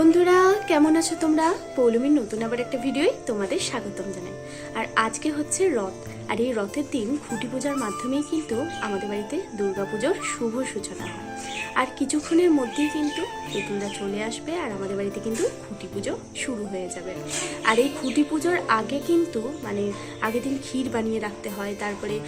বন্ধুরা, কেমন আছো তোমরা? পৌলমীর নতুন আবার একটা ভিডিওই তোমাদের স্বাগতম জানাই। আর আজকে হচ্ছে রথ। আর এই রথের দিন খুঁটি পূজার মাধ্যমেই কিন্তু আমাদের বাড়িতে দুর্গাপুজোর শুভ সূচনা হয়। আর কিছুক্ষণের মধ্যেই কিন্তু তেঁতুলরা চলে আসবে আর আমাদের বাড়িতে কিন্তু খুঁটি পুজো শুরু হয়ে যাবে। আর এই খুঁটি পুজোর আগে কিন্তু মানে আগের দিন ক্ষীর বানিয়ে রাখতে হয়, তারপরে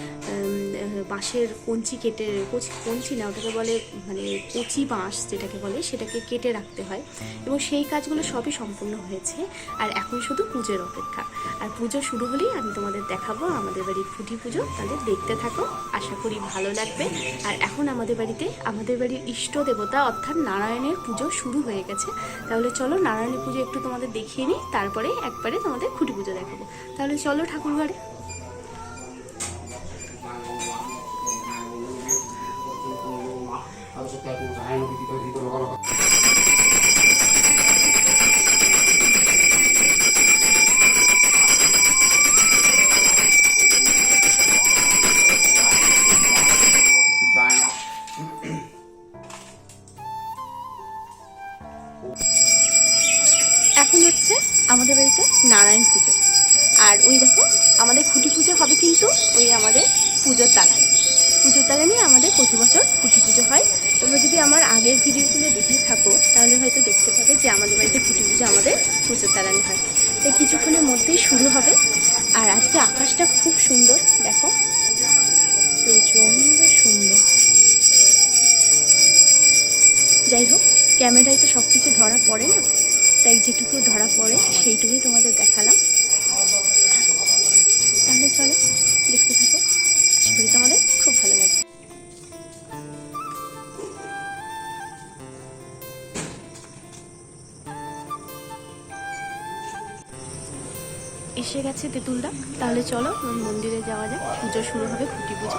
বাঁশের কঞ্চি কেটে, কচি- কঞ্চি না, ওটাকে বলে মানে কচি বাঁশ যেটাকে বলে, সেটাকে কেটে রাখতে হয়। এবং সেই কাজগুলো সবই সম্পূর্ণ হয়েছে। আর এখন শুধু পুজোর অপেক্ষা। আর পুজো শুরু হলেই আমি তোমাদের দেখাবো আমাদের বাড়ির খুঁটি পুজো। তাহলে দেখতে থাকো, আশা করি ভালো লাগবে। আর এখন আমাদের বাড়িতে, আমাদের বাড়ির ইষ্ট দেবতা অর্থাৎ নারায়ণের পুজো শুরু হয়ে গেছে। তাহলে চলো নারায়ণের পুজো একটু তোমাদের দেখিয়ে নিই, তারপরে একবারে তোমাদের খুঁটি পুজো দেখাবো। তাহলে চলো ঠাকুর ঘরে। এখন হচ্ছে আমাদের বাড়িতে নারায়ণ পুজো। আর ওই দেখো, আমাদের খুঁটি পুজো হবে কিন্তু ওই আমাদের পুজোর তালায় পুজোর তালা নিয়ে আমাদের প্রতি বছর খুঁটি পুজো হয়। তোমরা যদি আমার আগের ভিডিওগুলো দেখে থাকো, তাহলে হয়তো দেখতে পাবে যে আমাদের বাড়িতে খুঁটি পুজো আমাদের পুজোর তালানি হয়। তাই কিছুক্ষণের মধ্যেই যেটুকু ধরা পড়ে, সেইটুকুই তোমাদের দেখালাম। তাহলে চলো, দেখতে থাকো। আশা করি তোমাদের খুব ভালো লাগবে। এসে গেছে তেঁতুলদা। তাহলে চলো, মন্দিরে যাওয়া যাক। পুজো শুরু হবে খুঁটি পুজো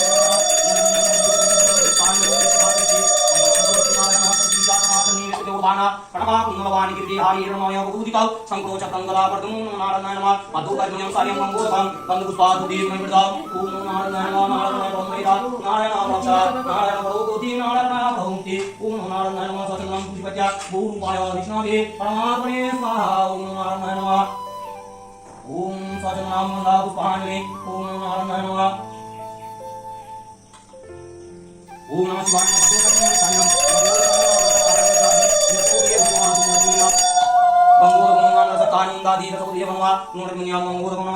भगवान प्रणमा कुंभवान गिरिहारी नमः भूतिकौ संकोच कंगला प्रदम नमः नारायण नमः। मधु कर्मयं सायं गंगोदं बंधु पुष्पादु दीप मृदा ओम नमः नारायण नमः नारायण बंधुरा नारायण मोक्ष नारायण भगवति नारायण भवति ओम नमः नारायण नमः सतनाम पुष्पत्या भूरूपाय विष्णवे परमात्मने स्वाहा। ओम नमः। नारायण नमः ओम सतनाम लाभ पाणवे ओम नमः। नारायण नमः ओम नमः शिवाय नमः।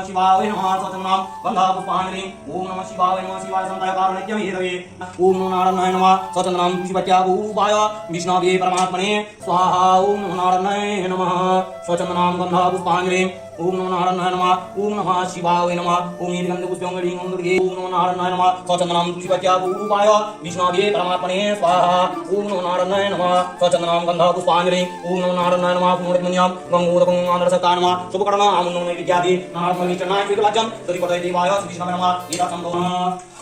शिवाय ओम नमः शिवाय नमः शिवाय संताय कारणित्यम हेतवे ओम नमो नारायणाय नमः सतनाम शिवत्याभूपाय विष्णवे स्वाहा ओम नमो नारायणाय नमः सतनाम बंधाप पाणिनि ओम नमो नारायण नमः ओम नमः शिवाय नमः ओम ईं गन्धपुष्पं ह्रीं ॐ दुर्गे ओम नमो नारायणाय नमः स्वचन्दनां तुलसीपत्या विष्णु भी परमात्मने स्वाहा ओम नमो नारायणाय नमः गंधा गन्धपुष्पाञ्जलिं ओम नमो नारायणाय नमः पुनर्मन्यां गङ्गोदकं आन्द्रसताय नमः शुभकर्णा आमन्नोमे विद्यादि नारायणं विचनाय विकलाचं श्रीपदये देवाय श्रीकृष्णाय नमः ईरासं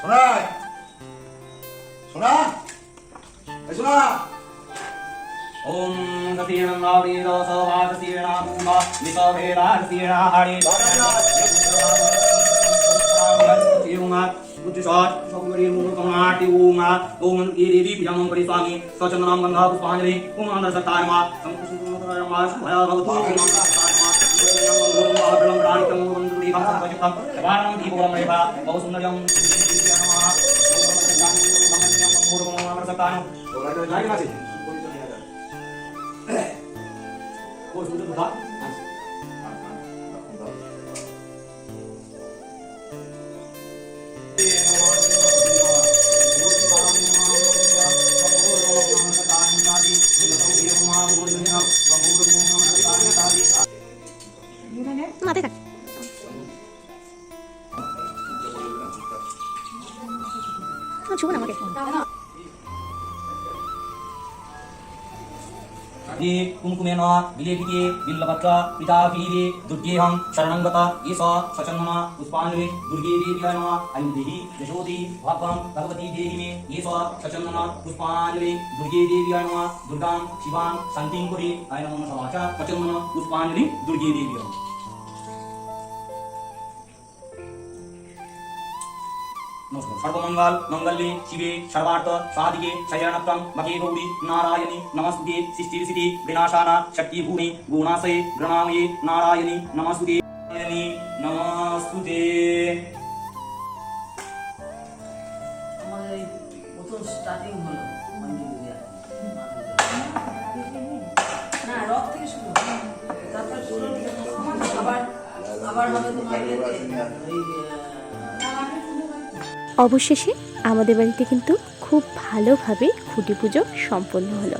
সোনাই সোনা এই সোনা ॐ सतीर्णावरीरसवादशीर्णाभूमा विसभेदाशीर्णाहारे स्वामी स्वचंद्रनाम गंगा पुष्पांजलि 따요. 너라도 나이 맞지? 보이죠, 내가. 보이죠, 누가? ये कुंकुमेन विलेपिते बिल्लपत्र पितापीरे दुर्गेऽहं शरणं गता एष सचन्दन पुष्पाञ्जलि दुर्गे देव्याय नमः अयुधेहि यशोदि भागं भगवती देहि मे एष सचन्दन पुष्पाञ्जलि दुर्गे देव्याय नमः दुर्गां शिवां शान्तिं कुरे आय नमः समाच सचन्दन पुष्पाञ्जलि दुर्गे সর্বমঙ্গল মঙ্গলে শিবে, সর্বার্থ সাধিকে শয়নপ্রং মকে গৌরী, নারায়ণী, নমস্তুতে, সৃষ্টির সিদ্ধি বিনাশানা শক্তি ভূমি গুণাশয়ে প্রণাময়ে নারায়ণী, নমস্তুতে নারায়ণী, নমস্তুতে। আমাদের এই প্রথম স্টার্টিং হলো না রথ থেকে শুরু তারপর আবার হবে ওই অবশেষে আমাদের বাড়িতে কিন্তু খুব ভালোভাবে খুঁটি পুজো সম্পন্ন হলো।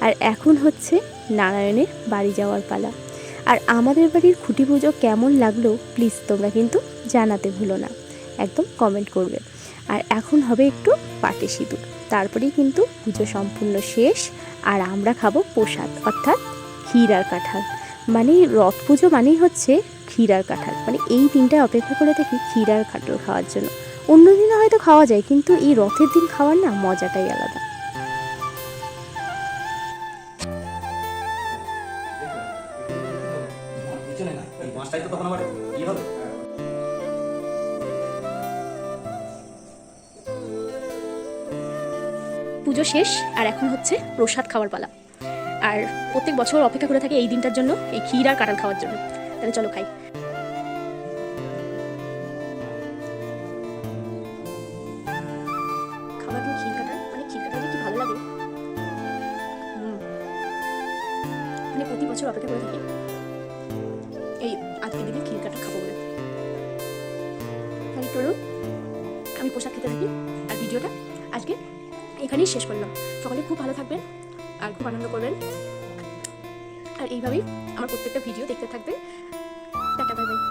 আর এখন হচ্ছে নারায়ণের বাড়ি যাওয়ার পালা। আর আমাদের বাড়ির খুঁটি পুজো কেমন লাগল প্লিজ তোমরা কিন্তু জানাতে ভুলো না। একদম কমেন্ট করবে। আর এখন হবে একটু পাটে সিঁদুর। তারপরেই কিন্তু পুজো সম্পূর্ণ শেষ। আর আমরা খাব প্রসাদ, অর্থাৎ ক্ষীর আর কাঁঠাল। মানে রথ পুজো মানেই হচ্ছে ক্ষীর আর কাঁঠাল। মানে এই দিনটায় অপেক্ষা করে থাকি ক্ষীর আর কাঁঠাল খাওয়ার জন্য। অন্য দিনে হয়তো খাওয়া যায়, কিন্তু এই রথের দিন খাওয়ার না মজাটাই আলাদা। পুজো শেষ, আর এখন হচ্ছে প্রসাদ খাওয়ার পালা। আর প্রত্যেক বছর অপেক্ষা করে থাকে এই দিনটার জন্য, এই ক্ষীর আর কাঁঠাল খাওয়ার জন্য। তাহলে চলো খাই। আমি পোশাক খেতে থাকি। আর ভিডিওটা আজকে এখানেই শেষ করলাম। সকলে খুব ভালো থাকবেন আর খুব আনন্দ করবেন। আর এইভাবেই আমার প্রত্যেকটা ভিডিও দেখতে থাকবেন টাটা, বাই বাই।